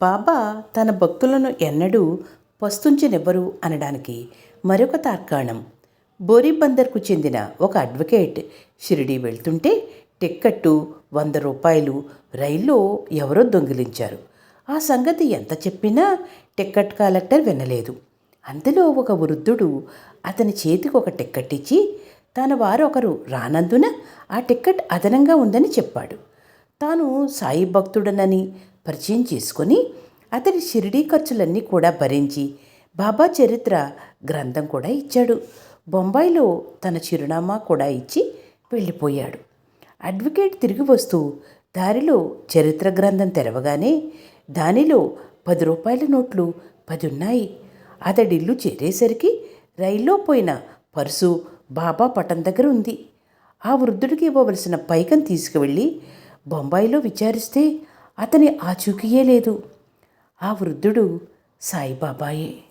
బాబా తన భక్తులను ఎన్నడూ పస్తుంచనివ్వరు అనడానికి మరొక తార్కాణం. బోరీబందర్కు చెందిన ఒక అడ్వకేట్ షిరిడీ వెళ్తుంటే టిక్కెట్టు వంద రూపాయలు రైల్లో ఎవరో దొంగిలించారు. ఆ సంగతి ఎంత చెప్పినా టిక్కెట్ కలెక్టర్ వినలేదు. అంతలో ఒక వృద్ధుడు అతని చేతికి ఒక టిక్కెట్ ఇచ్చి తన వారు ఒకరు రానందున ఆ టిక్కెట్ అదనంగా ఉందని చెప్పాడు. తాను సాయి భక్తుడనని పరిచయం చేసుకొని అతడి షిరిడీ ఖర్చులన్నీ కూడా భరించి బాబా చరిత్ర గ్రంథం కూడా ఇచ్చాడు. బొంబాయిలో తన చిరునామా కూడా ఇచ్చి వెళ్ళిపోయాడు. అడ్వకేట్ తిరిగి వస్తూ దారిలో చరిత్ర గ్రంథం తెరవగానే దానిలో పది రూపాయల నోట్లు పది ఉన్నాయి అతడిల్లు చేరేసరికి రైల్లో పోయిన పర్సు బాబా పటం దగ్గర ఉంది. ఆ వృద్ధుడికి ఇవ్వవలసిన పైకం తీసుకువెళ్ళి బొంబాయిలో విచారిస్తే అతని ఆచూకీయే లేదు. ఆ వృద్ధుడు సాయిబాబాయే.